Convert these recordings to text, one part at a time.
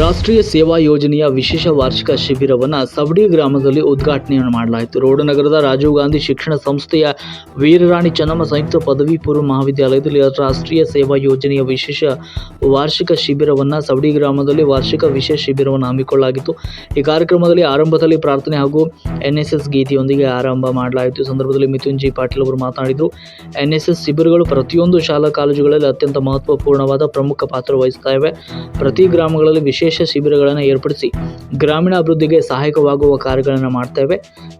ರಾಷ್ಟ್ರೀಯ ಸೇವಾ ಯೋಜನೆಯ ವಿಶೇಷ ವಾರ್ಷಿಕ ಶಿಬಿರವನ್ನು ಸವಡಿ ಗ್ರಾಮದಲ್ಲಿ ಉದ್ಘಾಟನೆಯನ್ನು ಮಾಡಲಾಯಿತು. ರೋಡ್ ನಗರದ ರಾಜೀವ್ ಗಾಂಧಿ ಶಿಕ್ಷಣ ಸಂಸ್ಥೆಯ ವೀರರಾಣಿ ಚೆನ್ನಮ್ಮ ಸಂಯುಕ್ತ ಪದವಿ ಪೂರ್ವ ಮಹಾವಿದ್ಯಾಲಯದಲ್ಲಿ ರಾಷ್ಟ್ರೀಯ ಸೇವಾ ಯೋಜನೆಯ ವಿಶೇಷ ವಾರ್ಷಿಕ ಶಿಬಿರವನ್ನು ಸವಡಿ ಗ್ರಾಮದಲ್ಲಿ ವಾರ್ಷಿಕ ವಿಶೇಷ ಶಿಬಿರವನ್ನು ಹಮ್ಮಿಕೊಳ್ಳಲಾಗಿತ್ತು. ಈ ಕಾರ್ಯಕ್ರಮದಲ್ಲಿ ಆರಂಭದಲ್ಲಿ ಪ್ರಾರ್ಥನೆ ಹಾಗೂ ಎನ್ ಎಸ್ ಎಸ್ ಗೀತೆಯೊಂದಿಗೆ ಆರಂಭ ಮಾಡಲಾಯಿತು. ಈ ಸಂದರ್ಭದಲ್ಲಿ ಮಿಥುನ್ ಜಿ ಪಾಟೀಲ್ ಅವರು ಮಾತನಾಡಿದರು. ಎನ್ ಎಸ್ ಎಸ್ ಶಿಬಿರಗಳು ಪ್ರತಿಯೊಂದು ಶಾಲಾ ಕಾಲೇಜುಗಳಲ್ಲಿ ಅತ್ಯಂತ ಮಹತ್ವಪೂರ್ಣವಾದ ಪ್ರಮುಖ ಪಾತ್ರ ವಹಿಸ್ತಾ ಪ್ರತಿ ಗ್ರಾಮಗಳಲ್ಲಿ ವಿಶೇಷ ಶಿಬಿರಗಳನ್ನು ಏರ್ಪಡಿಸಿ ಗ್ರಾಮೀಣ ಅಭಿವೃದ್ಧಿಗೆ ಸಹಾಯಕವಾಗುವ ಕಾರ್ಯಗಳನ್ನು ಮಾಡ್ತೇವೆ.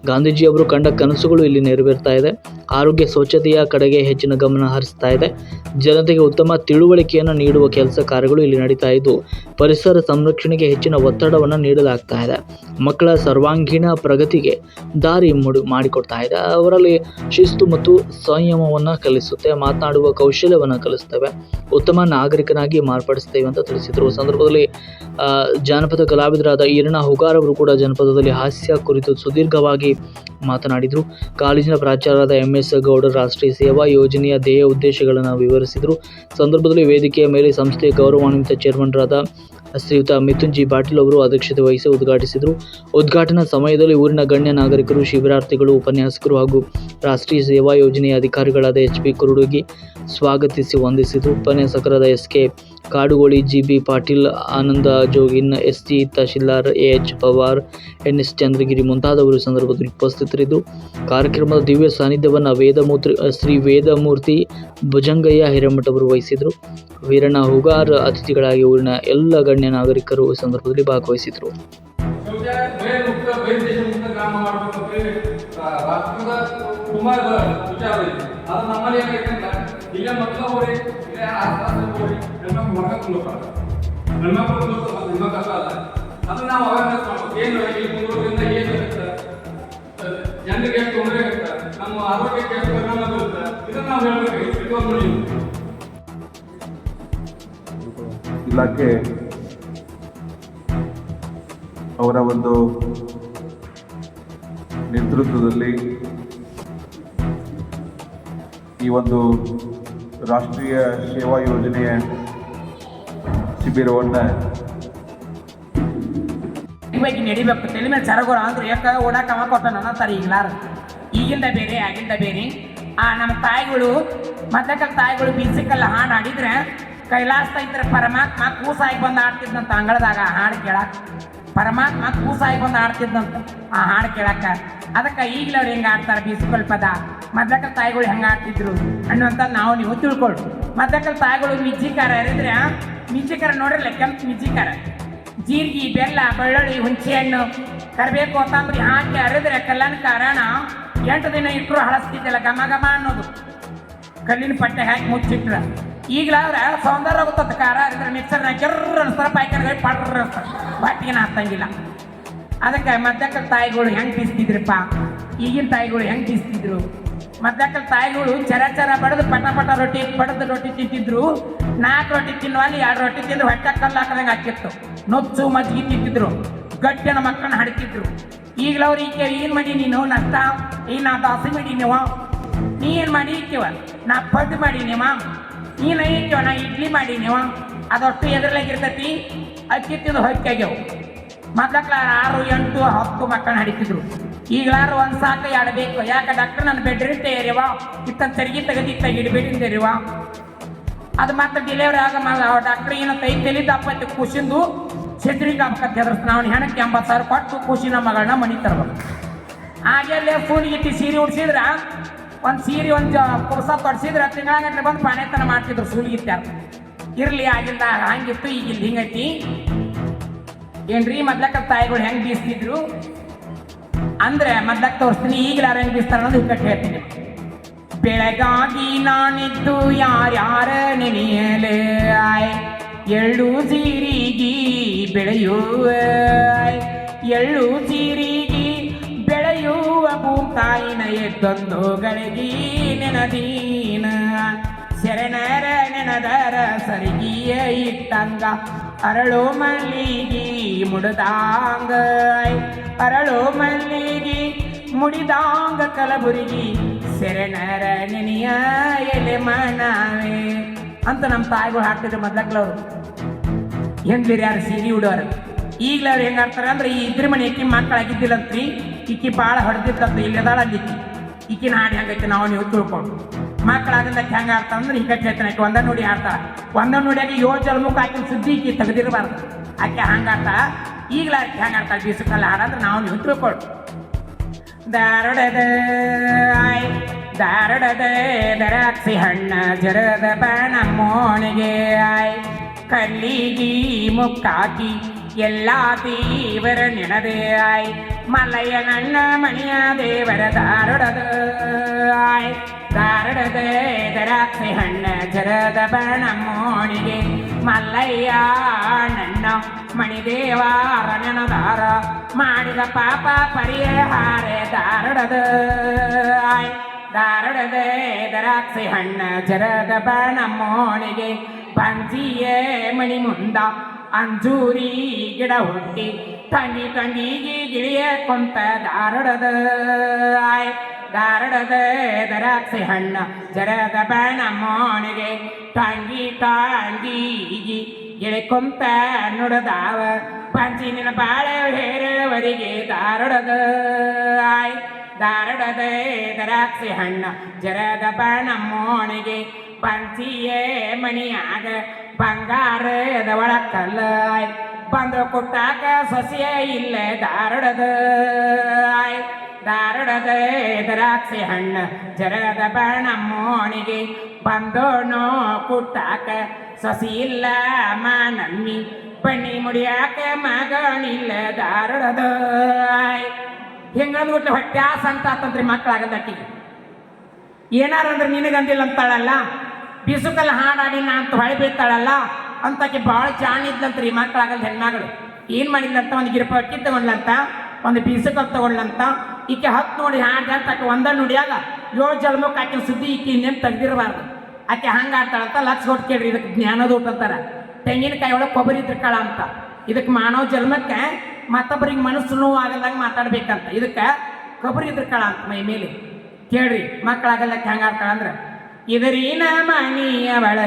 ಗಾಂಧೀಜಿ ಅವರು ಕಂಡ ಕನಸುಗಳು ಇಲ್ಲಿ ನೆರವೇರ್ತಾ ಇದೆ. ಆರೋಗ್ಯ ಸ್ವಚ್ಛತೆಯ ಕಡೆಗೆ ಹೆಚ್ಚಿನ ಗಮನ ಹರಿಸ್ತಾ ಇದೆ. ಜನತೆಗೆ ಉತ್ತಮ ತಿಳುವಳಿಕೆಯನ್ನು ನೀಡುವ ಕೆಲಸ ಕಾರ್ಯಗಳು ಇಲ್ಲಿ ನಡೀತಾ ಇದ್ದು, ಪರಿಸರ ಸಂರಕ್ಷಣೆಗೆ ಹೆಚ್ಚಿನ ಒತ್ತಡವನ್ನು ನೀಡಲಾಗ್ತಾ ಇದೆ. ಮಕ್ಕಳ ಸರ್ವಾಂಗೀಣ ಪ್ರಗತಿಗೆ ದಾರಿ ಮುಡಿ ಮಾಡಿಕೊಡ್ತಾ ಇದೆ. ಅವರಲ್ಲಿ ಶಿಸ್ತು ಮತ್ತು ಸಂಯಮವನ್ನು ಕಲಿಸುತ್ತೆ, ಮಾತನಾಡುವ ಕೌಶಲ್ಯವನ್ನು ಕಲಿಸ್ತೇವೆ. ಉತ್ತಮ ನಾಗರಿಕನಾಗಿ ಮಾರ್ಪಡಿಸ್ತೇವೆ ಅಂತ ತಿಳಿಸಿದರು. ಸಂದರ್ಭದಲ್ಲಿ ಜಾನಪದ ಕಲಾವಿದರಾದ ಈರಣ್ಣ ಹುಗಾರ್ ಅವರು ಕೂಡ ಜನಪದದಲ್ಲಿ ಹಾಸ್ಯ ಕುರಿತು ಸುದೀರ್ಘವಾಗಿ ಮಾತನಾಡಿದರು. ಕಾಲೇಜಿನ ಪ್ರಾಚಾರ್ಯರಾದ ಎಂ ಎಸ್ ಗೌಡರು ರಾಷ್ಟ್ರೀಯ ಸೇವಾ ಯೋಜನೆಯ ಧ್ಯೇಯ ಉದ್ದೇಶಗಳನ್ನು ವಿವರಿಸಿದರು. ಸಂದರ್ಭದಲ್ಲಿ ವೇದಿಕೆಯ ಮೇಲೆ ಸಂಸ್ಥೆಯ ಗೌರವಾನ್ವಿತ ಚೇರ್ಮನ್ರಾದ ಶ್ರೀಯುತ ಮಿಥುನ್ ಜಿ ಪಾಟೀಲ್ ಅವರು ಅಧ್ಯಕ್ಷತೆ ವಹಿಸಿ ಉದ್ಘಾಟಿಸಿದರು. ಉದ್ಘಾಟನಾ ಸಮಯದಲ್ಲಿ ಊರಿನ ಗಣ್ಯ ನಾಗರಿಕರು, ಶಿಬಿರಾರ್ಥಿಗಳು, ಉಪನ್ಯಾಸಕರು ಹಾಗೂ ರಾಷ್ಟ್ರೀಯ ಸೇವಾ ಯೋಜನೆಯ ಅಧಿಕಾರಿಗಳಾದ ಎಚ್ ಪಿ ಕುರುಡುಗಿ ಸ್ವಾಗತಿಸಿ ವಂದಿಸಿದರು. ಉಪನ್ಯಾಸಕರಾದ S K Kadugoli, G B Patil, Ananda, Jogin S C. Tahsildar A H. Pawar, N. S. Chandragiri ಮುಂತಾದವರು ಸಂದರ್ಭದಲ್ಲಿ ಉಪಸ್ಥಿತರಿದ್ದು, ಕಾರ್ಯಕ್ರಮದ ದಿವ್ಯ ಸಾನ್ನಿಧ್ಯವನ್ನು ವೇದಮೂರ್ತಿ ಶ್ರೀ ವೇದಮೂರ್ತಿ ಭುಜಂಗಯ್ಯ ಹಿರೇಮಠ ಅವರು ವಹಿಸಿದರು. ವೀರಣ್ಣ ಹುಗಾರ್ ಅತಿಥಿಗಳಾಗಿ ಊರಿನ ಎಲ್ಲ ಗಣ್ಯ ನಾಗರಿಕರು ಸಂದರ್ಭದಲ್ಲಿ ಭಾಗವಹಿಸಿದರು. ಅದು ನಾವು ಅವೇರ್ನೆಸ್ ಏನು ಏನು ಜನರಿಗೆ ತೊಂದರೆ ನಮ್ಮ ಆರೋಗ್ಯಕ್ಕೆ ಎಷ್ಟು ಪರಿಣಾಮ ಇದನ್ನ ನಾವು ಹೇಳಬೇಕು. ಇಲಾಖೆ ಅವರ ಒಂದು ನೇತೃತ್ವದಲ್ಲಿ ಈ ಒಂದು ರಾಷ್ಟ್ರೀಯ ಸೇವಾ ಯೋಜನೆಯ ಶಿಬಿರವನ್ನು ಇವಾಗ ನಡಿಬೇಕು. ತಲೆ ಮೇಲೆ ಸರಗೋರ ಅಂದ್ರೆ ಯಾಕ ಓಡಾಕ ಅವ ಕೊಟ್ಟ ನನ್ನ ತರ ಈಗಲಾರ ಈಗಿಂದ ಬೇರೆ, ಆಗಿಂದ ಬೇರೆ. ಆ, ನಮ್ಮ ತಾಯಿಗಳು ಮದ್ಲಕಲ್ ತಾಯಿಗಳು ಬೀಸಿಕಲ್ಲ ಹಾಡು ಆಡಿದ್ರೆ ಕೈಲಾಸ ಇದ್ರೆ ಪರಮಾತ್ಮ ಕೂಸಾಗಿ ಬಂದು ಆಡ್ತಿದ್ನಂತ ಅಂಗಳದಾಗ ಆ ಹಾಡು ಕೇಳಾಕ. ಪರಮಾತ್ಮ ಕೂಸಾಗಿ ಬಂದು ಆಡ್ತಿದ್ನಂತ ಆ ಹಾಡು ಕೇಳಾಕ. ಅದಕ್ಕೆ ಈಗಲೇ ಅವ್ರು ಹೆಂಗೆ ಆಡ್ತಾರೆ ಬೀಸಿಕಲ್ ಪದ? ಮೊದಲ ತಾಯಿಗಳು ಹೆಂಗೆ ಆಡ್ತಿದ್ರು ಅನ್ನುವಂಥ ನಾವು ನೀವು ತಿಳ್ಕೊಳ್ಳಿ ಮೊದಲ ತಾಯಿಗಳು ಮಿಜ್ಜಿಕಾರ ಹರಿದ್ರೆ ಮಿಜ್ಜಿಕಾರ ನೋಡಿರಲ್ಲ ಕೆಂಪು ಮಿಂಚಿಕರ? ಜೀರಿಗೆ, ಬೆಲ್ಲ, ಬೆಳ್ಳುಳ್ಳಿ ಹುಣಸೆ ಹಣ್ಣು ಕರಿಬೇಕು ಕೊತ್ತಂಬರಿ ಹಾಕಿ ಅರೆದ್ರೆ ಕಲ್ಲನ ಕಾರಣ ಎಂಟು ದಿನ ಇಟ್ಟರು ಹಳಸ್ತಿದ್ದಿಲ್ಲ, ಘಮ ಘಮ ಅನ್ನೋದು. ಕಲ್ಲಿನ ಪಟ್ಟೆ ಹಾಕಿ ಮುಚ್ಚಿಟ್ರ. ಈಗಲಾದ್ರೆ ಸೌಂದರ್ಯ ಆಗುತ್ತ ಖಾರ ಅರಿದ್ರೆ ಮಿಕ್ಸರ್ನ ಕೆರ್ರ ಅನ್ಸ್ತಾರ ಪಾಯ್ಕರ್ಗೆ ಪಡ್ರ ಅನ್ಸ್ತಾರ ಬಾಟಿಗೆನ ಹತ್ತಂಗಿಲ್ಲ ಅದಕ್ಕೆ ಮದ್ದಕ್ಕಳ ತಾಯಿಗಳು ಹೆಂಗೆ ಬೀಸ್ತಿದ್ರಪ್ಪ? ಈಗಿನ ತಾಯಿಗಳು ಹೆಂಗೆ ಬೀಸ್ತಿದ್ರು? ಮದ್ದಕ್ಕಳ ತಾಯಿಗಳು ಚರ ಚರ ಬಡದು ಪಟ ಪಟ ರೊಟ್ಟಿ ಬಡದು ರೊಟ್ಟಿ ತಿಂತಿದ್ರು. ನಾಲ್ಕು ರೊಟ್ಟಿ ತಿನ್ನುವಲ್ಲಿ ಎರಡು ರೊಟ್ಟಿ ತಿಂದ್ರೆ ಹೊಟ್ಟೆ ಕಲ್ಲು ಹಾಕದಂಗೆ ಹಾಕಿತ್ತು. ನೊಚ್ಚು ಮಜ್ಜಿಗೆ ತಿಂತಿದ್ರು ಗಟ್ಟಿನ ಮಕ್ಕಳನ್ನ ಹಡ್ತಿದ್ರು ಈಗಲವ್ರು ಈಕೆ, ಏನು ಮಾಡಿ ನೀನು? ನಷ್ಟ ಈ ನಾ ದಾಸಿ ಮಾಡಿ ನೀವು? ನೀ ಏನು ಮಾಡಿ ಇಕ್ಕಿವ ನಾ ಪದ್ ಮಾಡಿ ನೀವ? ನೀನು ಇಕ್ಕಿವ ನಾ ಇಡ್ಲಿ ಮಾಡಿ ನೀವು? ಅದಷ್ಟು ಎದುರಲಾಗಿರ್ತೈತಿ ಅಕ್ಕಿ ತಿಂದು ಹೊಕ್ಕಾಗ್ಯವು ಮೊದ್ಲಕ್ಲ ಆರು, ಎಂಟು, ಹತ್ತು ಮಕ್ಕಳನ್ನ ಹಡಿತಿದ್ರು ಈಗಲಾರು ಒಂದು ಸಾಕು, ಎರಡು ಬೇಕು. ಯಾಕೆ? ಡಾಕ್ಟರ್ ನನ್ನ ಬೆಡ್ ರೆಸ್ಟ್ ಏರಿವ ಇತ್ತಂತ ತೆರಿಗೆ ತೆಗೆದು ಇತ್ತ ಇಡಬೇಡಿಂದಿರಿವ ಅದು ಮತ್ತೆ ಡಿಲೆವರಿ ಆಗ ಡಾಕ್ಟರ್ ಏನೋ ಕೈ ತಲೆ ದಪ್ಪತ್ತು ಖುಷಿಂದು ಛತ್ರಿಗೆ ಹಾಕತ್ತೆ ಅದ್ರ ನಾವು ಹೆಣಕ್ಕೆ ಎಂಬತ್ತು ಸಾವಿರ ಕೊಟ್ಟು ಖುಷಿನ ಮಗಳನ್ನ ಮನೆ ತರ್ಬೇಕು. ಹಾಗೆಲ್ಲೇ ಫೋನ್ ಇಟ್ಟು ಸೀರೆ ಉಡ್ಸಿದ್ರ, ಒಂದು ಸೀರೆ, ಒಂದು ಪುರುಸ ತೊಡ್ಸಿದ್ರೆ ತಿಂಗಳಗಟ್ಲೆ ಬಂದು ಪಾನೇತನ ಮಾಡ್ತಿದ್ರು ಸೂಲಿಗಿತ್ತಾರ ಇರ್ಲಿ ಆಗಿಲ್ಲ, ಹಂಗಿತ್ತು, ಈಗಿಲ್ಲ, ಹಿಂಗೈತಿ. ಏನ್ರಿ, ಮದ್ಲಕ್ಕ ತಾಯಿಗಳು ಹೆಂಗ್ ಬೀಸ್ತಿದ್ರು? ಅಂದ್ರೆ ಮದ್ಲಕ್ಕ ತೋರಿಸ್ತೀನಿ, ಈಗಲಾರ ಹೆಂಗ್ ಬೀಸ್ತಾರ ಅನ್ನೋದು ಇಕ್ಕಟ್ಟು ಹೇಳ್ತೀನಿ. ಬೆಳಗಾಗಿ ನಾನಿದ್ದು ಯಾರ್ಯಾರ ನೆನೆಯಲೆ ಆಯ್ ಎಳ್ಳು ಜೀರಿಗಿ ಬೆಳೆಯುವ ಆಯ್ ಎಳ್ಳು ಜೀರಿಗಿ ಬೆಳೆಯುವ ಭೂತಾಯಿನ ಎದ್ದೊಂದು ಗಳಿಗೆ ನೆನದೀನ ಶರಣರ ನೆನದರ ಸರಿಗಿಯ ಇಟ್ಟಂಗ ಅರಳು ಮಲ್ಲಿಗಿ ಮುಡದಾಂಗ ಅರಳು ಮಲ್ಲಿಗಿ ಮುಡಿದಾಂಗ ಕಲಬುರಗಿ ಶರಣರ ನೆನೆಯ ಎಲೆ ಮನವೇ ಅಂತ ನಮ್ಮ ತಾಯಿಗಳು ಹಾಡ್ತಿದ್ರು ಮೊದ್ಲಕ್ಲವ್ರು. ಹೆಂಗ್ ಯಾರು ಸೀರೆ ಉಡೋರು. ಈಗಲೇ ಅವ್ರು ಹೆಂಗ್ ಅಂದ್ರೆ ಈ ಇದ್ರ ಮನೆ ಇಕ್ಕಿ ಮಕ್ಕಳಾಗಿದ್ದಿಲ್ಲಂತ್ರಿ. ಇಕ್ಕಿ ಭಾಳ ಹೊಡೆದಿತ್ತಂತ ಇಲ್ಲದಾಳ ಇಕ್ಕಿ ಈಕಿನ ಹಾಡು ಹೆಂಗೈತೆ ನಾವು ನೀವು ತಿಳ್ಕೊಂಡು. ಮಕ್ಕಳಾಗಿಂದ ಹೆಂಗ ಆಡ್ತಾರ ಅಂದ್ರೆ ಈಗ ಚೇತನ ಆಕಿ ಒಂದ ನೋಡಿ ಆಡ್ತಾಳ. ಒಂದ ನೋಡಿಯಾಗ ಯೋ ಜನ್ಮಕ್ಕೆ ಆಕಿನ ಸುದ್ದಿ ಈಕಿ ತೆಗೆದಿರಬಾರ್ದು. ಆಕೆ ಹಂಗ ಆಡ್ತಾಳ ಈಗಲ ಆಕೆ ಹೆಂಗ ಆಡ್ತಾಳ ಹಾಡಂದ್ರೆ ನಾವು ನೀವು ತಿಳ್ಕೊಂಡು ದಾರುಡದ ದಾರುಡದ ದರಾಕ್ಷಿ ಹಣ್ಣ ಜರದ ಬಾಣ ಮೋಣಿಗೆ ಆಯ್. ಕಲ್ಲಿಗಿ ಮುಕ್ಕಾಕಿ ಎಲ್ಲ ದೇವರ ನೆನದೆ ಆಯ್. ಮಲಯ ನನ್ನ ಮಣಿಯ ದೇವರ ದಾರಡದ ಆಯ್. ದಾರಡದೆ ದರಾಕ್ಷಿ ಹಣ್ಣ ಜರದ ಬಾಣ ಮೋಣಿಗೆ ಮಲ್ಲಯ್ಯ ನನ್ನ ಮಣಿದೇವಾರ ನೆನದಾರ ಮಾಡಿದ ಪಾಪ ಪರಿಹಾರ ದಾರುಡದ ದರಾಕ್ಷಿ ಹಣ್ಣ ಜರದ ಬಣಮೋಣಿಗೆ ಪಂಜಿಯೇ ಮಣಿ ಮುಂದ ಅಂಜೂರಿ ಗಿಡ ಹುಟ್ಟಿ ತಂಗಿ ತಂಗಿಗೆ ಗಿಳಿಯ ಕೊಂತ ದಾರಡದ ಆಯ್ ದಾರಡದ ದರಾಕ್ಷಿ ಹಣ್ಣ ಜರದ ಬಣಮೋಣಿಗೆ ತಂಗಿ ತಂಗಿ ಗಿಳಿ ಕೊಂತ ನುಡದಾವ. ಪಂಚಿನ ಬಾಳೆ ಹೇರವರಿಗೆ ದಾರಡದ ಆಯ್ ದಾರುಡದ ದರಾಕ್ಷಿ ಹಣ್ಣ ಜರದ ಬಾಣ ಮೋಣಿಗೆ ಪಂಚಿಯೇ ಮಣಿಯಾಗ ಬಂಗಾರದ ಒಳಕಲ್ಲ ಆಯ್ ಬಂದು ಕೊಟ್ಟಾಕ ಸೊಸೆಯೇ ಇಲ್ಲ ದಾರುಡದ. ಆಯ್ ದಾರುಡದ ದರಾಕ್ಷಿ ಹಣ್ಣ ಜರದ ಬಾಣ ಮೋಣಿಗೆ ಬಂದೋಣೋ ಕುಟ್ಟಾಕ ಸಸಿ ಇಲ್ಲ ಮಾನಮ್ಮಿ. ಬನ್ನಿ ಮುಡಿಯಾಕ ಮಗನಿಲ್ಲ ದಾರುಡದ. ಆಯ್ ಹಿಂಗಂದ್ಬಿಟ್ಲೆ ಹೊಟ್ಟೆ ಆಸ ಅಂತ ಆತಂತ್ರಿ ಮಕ್ಕಳಾಗದಕ್ಕಿಗೆ ಏನಾರ ಅಂದ್ರೆ ನಿನಗಂದಿಲ್ಲ ಅಂತಾಳಲ್ಲ? ಬಿಸುಕಲ್ಲಿ ಹಾಡಾಡಿ ನಾ ಅಂತ ಹೊಳೆ ಬೀಳ್ತಾಳಲ್ಲ ಅಂತಕ್ಕೆ ಭಾಳ ಜಾಣಿದ್ಲಂತ್ರಿ ಮಕ್ಕಳಾಗಲ್ಲ ಹೆಣ್ಮಗಳು. ಏನು ಮಾಡಿದ್ಲಂತ? ಒಂದು ಗಿರಪ ಅಕ್ಕಿ ತಗೊಂಡ್ಲಂತ, ಒಂದು ಬೀಸಕಲ್ ತಗೊಂಡ್ಲಂತ. ಈಕೆ ಹತ್ತು ನೋಡಿ ಹಾಡು ಹೇಳ್ತಾಕೆ ಒಂದ ನುಡಿಯಾಗ, ಏಳು ಜನ್ಮಕ್ಕೆ ಆಕೆ ಸುದ್ದಿ ಈಕೆ ಇನ್ನೇನು ತೆಗ್ದಿರಬಾರ್ದು. ಆಕೆ ಹಂಗೆ ಆಡ್ತಾಳಂತ ಲಕ್ಷ ಕೊಟ್ಟು ಕೇಳ್ರಿ ಇದಕ್ಕೆ ಜ್ಞಾನದ ಅಂತಾರೆ. ಅಂತಾರ ತೆಂಗಿನಕಾಯಿ ಒಳಗೆ ಕೊಬ್ಬರಿ ತಿರ್ಕಾಳ ಅಂತ. ಇದಕ್ಕೆ ಮಾನವ ಜನ್ಮಕ್ಕೆ ಮತ್ತೊಬ್ಬರಿಗೆ ಮನಸ್ಸು ನೋವು ಆಗಲ್ದಂಗೆ ಮಾತಾಡ್ಬೇಕಂತ ಇದಕ್ಕೆ ಕೊಬ್ಬರಿ ಇದ್ರಕಾಳ ಅಂತ ಮೈ ಮೇಲೆ ಕೇಳ್ರಿ ಮಕ್ಕಳಾಗಲ್ಲ ಹೆಂಗ ಆಡ್ತಾಳ ಅಂದ್ರೆ ಇದರಿನ ಮಣಿಯವಳ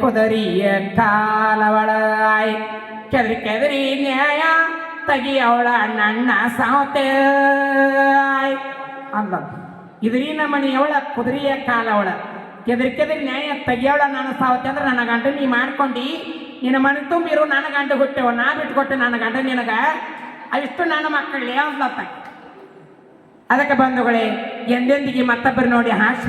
ಕುದರಿಯ ಕಾಲವಳ ಆಯ್ ಕೆದರಿ ಕೆದರಿ ನ್ಯಾಯ ತೆಗಿಯವಳ ನನ್ನ ಸಾವತೆ ಆಯ್ ಅಂದ ಇದರಿನ ಮಣಿಯವಳ ಕುದುರೆಯ ಕಾಲವಳ ಕೆದರಿ ಕೆದರಿ ನ್ಯಾಯ ತೆಗಿಯವಳ ನನ್ನ ಸಾವತೆ ಅಂದ್ರೆ ನನ್ನ ಗಂಡ ನೀ ಮಾಡ್ಕೊಂಡು ನಿನ್ನ ಮನೆ ತುಂಬಿರು ನನ್ನ ಗಂಡ ಹುಟ್ಟೆವ ನಾ ಬಿಟ್ಕೊಟ್ಟೆ ನನ್ನ ಗಂಡ ನಿನಗ ಅವಿಷ್ಟು ನನ್ನ ಮಕ್ಕಳೇ ಅಂದ್ಲತ್ತ ಅದಕ್ಕೆ ಬಂಧುಗಳೇ ಎಂದೆಂದಿಗೆ ಮತ್ತೊಬ್ಬರು ನೋಡಿ ಹಾಸ್